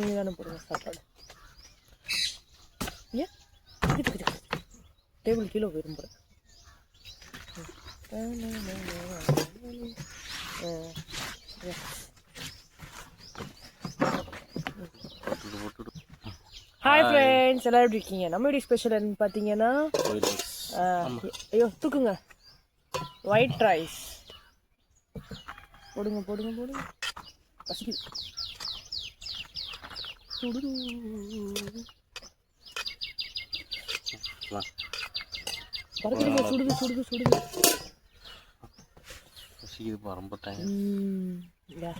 நீங்கள் தானே போடுங்க சாப்பாடு. ஏன்? டேபிள் கீழே போய் போகிறேன் ஹாய் ஃப்ரெண்ட்ஸ் எல்லாரும் எப்படி இருக்கீங்க? நம்ம வீடியோ ஸ்பெஷல் பார்த்தீங்கன்னா ஐயோ தூக்குங்க. ஒயிட் ரைஸ் போடுங்க போடுங்க போடுங்க. பசிக்குது. சுடுது. வா பறக்குதுங்க சுடுது சுடுது சுடுது. பசிக்குதுப்பா ரொம்ப டைம் ம், யா.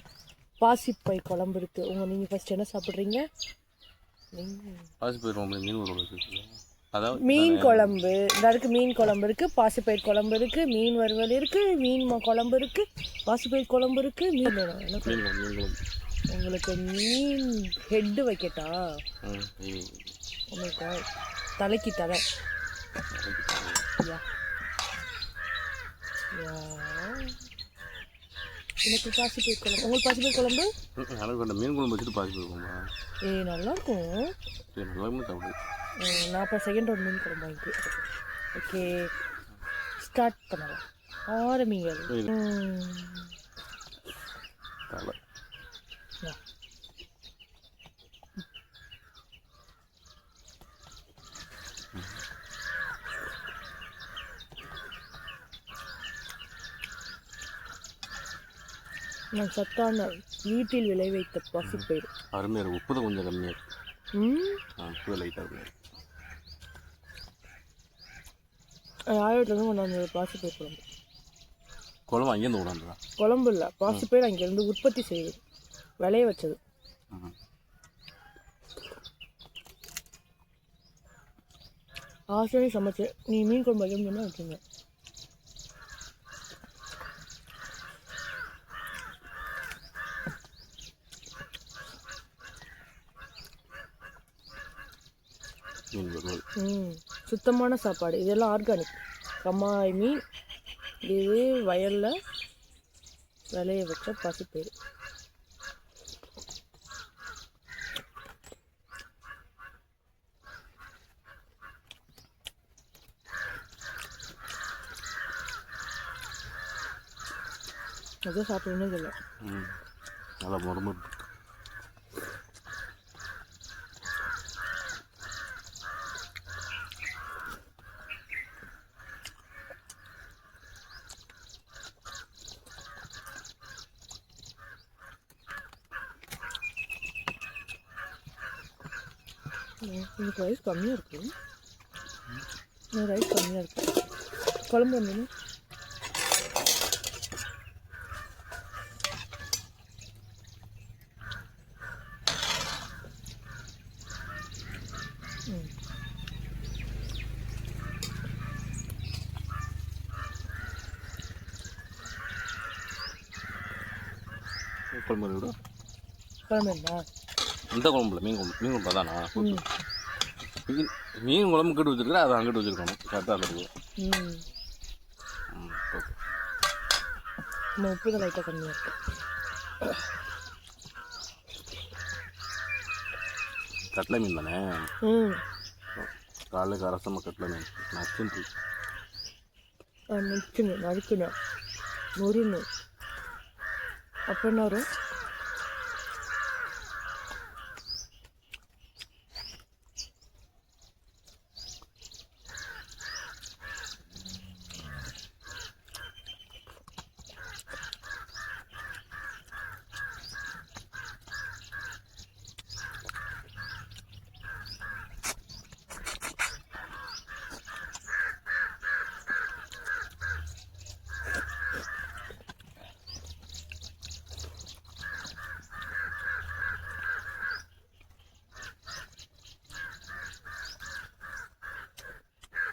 பாசிப்பை குழம்பு இருக்கு. உங்க நீங்க ஃபர்ஸ்ட் என்ன சாப்பிட்றீங்க? பாசி போயிடுவோம் மீன் வச்சுருக்கோம் அதாவது மீன் குழம்பு. இந்த மீன் குழம்பு இருக்கு பாசிப்பயிர் குழம்பு இருக்கு மீன் வறுவல் இருக்கு மீன் குழம்பு இருக்கு பாசிப்பயிர் குழம்பு இருக்கு மீன் குழம்பு மீன் குழம்பு. உங்களுக்கு மீன் ஹெட்டு வைக்கட்டா. உங்களுக்கு தலைக்கு தலை. எனக்கு பாசிப்பயிர் குழம்பு. உங்களுக்கு பாசிப்பயிர் குழம்பு? எனக்கு வேண்டாம் மீன் குழம்பு வச்சுட்டு பாசி போயிருக்கோம்மா ஏய் நல்லா இருக்கும் நல்லா சாப்பிடு ம், நான் இப்போ செகண்ட் ஒரு மீன் குழம்பு வாங்கி ஓகே ஸ்டார்ட் பண்ணலாம். ஆரம்பிங்க. தலை. நான் சத்தான வீட்டில் விளைவைத்த பசுப்பயிர் அருமையாக இருக்கும் உப்பு தான் கொஞ்சம் கம்மியாக இருக்கு ம்? ஆ உப்பு லைட்டாக இருக்கு ஆயிரத்துலேருந்து கொண்டாந்து பாசிப்பயிர் குழம்பு. குழம்பு அங்கேருந்து விடாண்டா குழம்பு இல்லை. பாசிப்பயிர் அங்கேருந்து உற்பத்தி செய்யுது விளைய வச்சது. ம் ஆசிரியர் சமைச்சு நீ மீன் குழம்பு வைக்கணும்னு சொன்னா ம் சுத்தமான சாப்பாடு. இதெல்லாம் ஆர்கானிக் கம்மாய் மீன் இது வயலில் விளைய வச்ச பசுப்பயிர் அதான் சாப்பிடணும் இல்லை நல்லா முறுமுறு எனக்கு ரைஸ் கம்மியாக இருக்கு. ரைஸ் கம்மியாக இருக்கு. குழம்பு வந்து குழம்பு குழம்பு என்ன இந்த குழம்புல மீன் குழம்பு மீன் குழம்பு தானா மீன் மீன் குழம்பு கிட்ட வச்சிருக்கா அதை அங்கிட்டு வச்சிருக்கணும். கரெக்டாக இருக்குது உப்பு தான் லைட்டாக கம்மியாக இருக்கு கட்லை மீன் தானே? ம். காலையில் கரசமாக கட்லை மீன். நச்சுன்னு நிற்கணும் நறுக்கணும் நொறுணும் அப்போ என்ன வரும்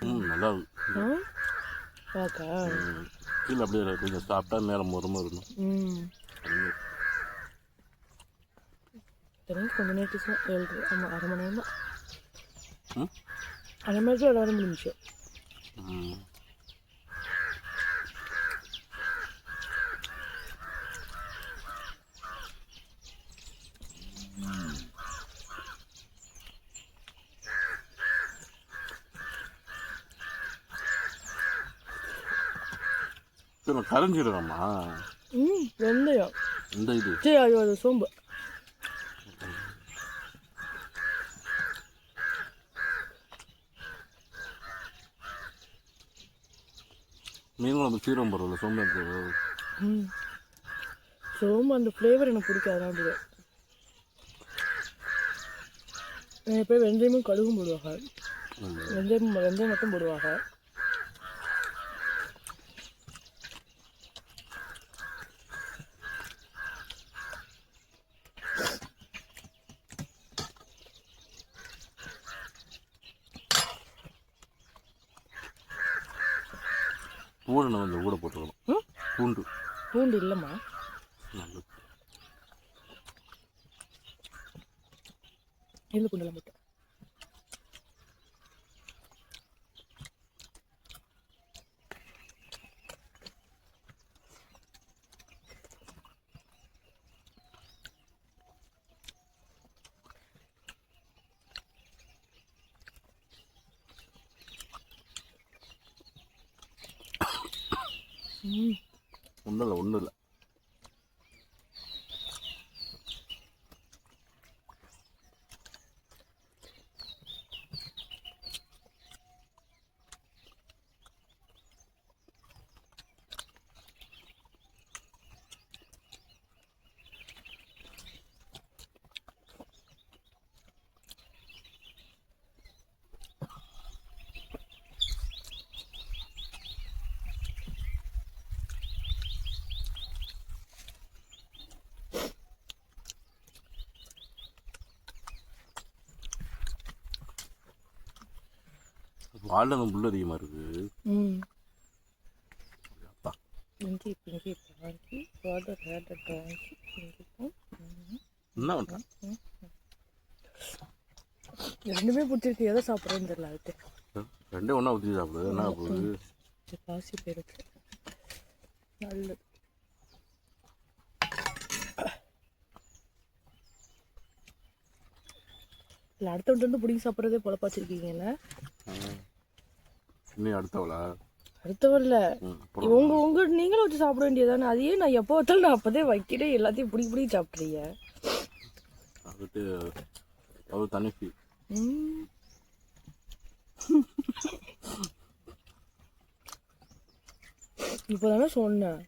ம் நல்லா இருக்கு. ஆ பார்க்கா ம். கீழே அப்படியே கொஞ்சம் சாப்பிட்டா மேலே முறுமுறு இருக்கும் ம். தெரியும் கொஞ்ச நேரத்துக்கு ஏழு ஆமாம் அரை மணி நேரம் அரை மணி நேரத்தில் எல்லாரும் முடிஞ்சிச்சு சரி கரைஞ்சிடுறோம்மா ம் வெந்தயம். இந்த இது. சரி அது சோம்பு. மீன் குழம்பு சீரகம் போடுறதில்ல சோம்பு ம். சோம்பு அந்த ஃப்ளேவர் எனக்கு பிடிக்காது அது நிறைய பேர் வெந்தயமும் கடுகும் போடுவாங்க. வெந்தயம் வெந்தயம் மட்டும் போடுவாங்க. பூண்டு நம்ம கொஞ்சம் கூட போட்டுக்கணும். பூண்டு. பூண்டு இல்லைம்மா. நல்லது. எள்ளு பூண்டெல்லாம் ஒன்றும் இல்லை ஒன்றும் இல்லை வாழில் முள் அதிகமாக இருக்குது இஞ்சி பிஞ்சி பாங்கி வாட்டர் வாட்டர் என்ன பண்ணுறேன் ரெண்டுமே பிடிச்சிருக்கு. எதை சாப்பிட்றேன்னு தெரியல அதுக்கு. ரெண்டே ஒன்றா ஊற்றி சாப்பிடுது என்ன போகுது இது பாசி பேருக்கு நல்லது. இல்லை அடுத்தவன்ட்டு வந்து பிடிங்கி சாப்பிட்றதே பொழப்பாச்சிருக்கீங்கல்ல இன்னும் அடுத்தவளா? அப்புறம் உங்க உங்க நீங்களும் வச்சு சாப்பிட வேண்டியதானே அதையே நான் எப்போ பார்த்தாலும் நான் அப்போதே வைக்கிறேன். எல்லாத்தையும் பிடிக்கி பிடிக்கி சாப்பிட்றீங்க. அதுக்கு. இப்போதானே சொன்னேன்.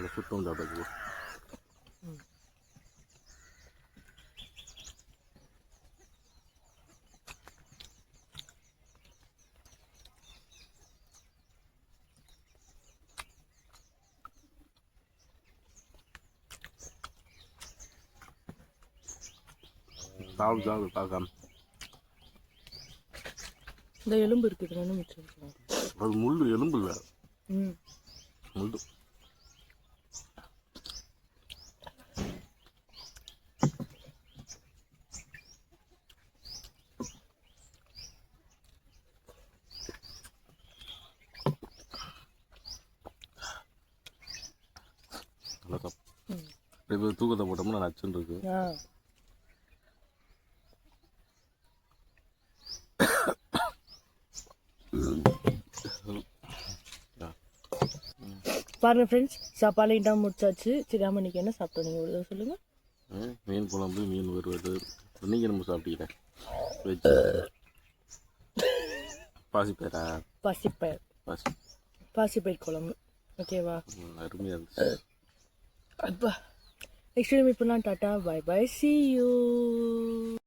நல்லா சுத்தம் பார்க்காம. இந்த எலும்பு இருக்குது. அது முள் எலும்பு இல்லை. ம். முள் இப்போ தூக்கத்தை போட்டோம்னா நச்சுன்னு இருக்கு. பாருங்க ஃப்ரெண்ட்ஸ் சாப்பாடு இடம் முடிச்சாச்சு. சரி ஆமாம் இன்னைக்கு என்ன சாப்பிட்டோம்? நீங்கள் ஒரு சொல்லுங்க. மீன் குழம்பு மீன் வறுவல். நீங்கள் நம்ம சாப்பிட்டீங்க? வெஜ். பாசிப்பேரா பாசிப்பயிர். பாசி. பாசிப்பயிர் குழம்பு. ஓகேவா? அருமையாக இருந்துச்சு. அப்பா Extremely time tata. Bye-bye. See you!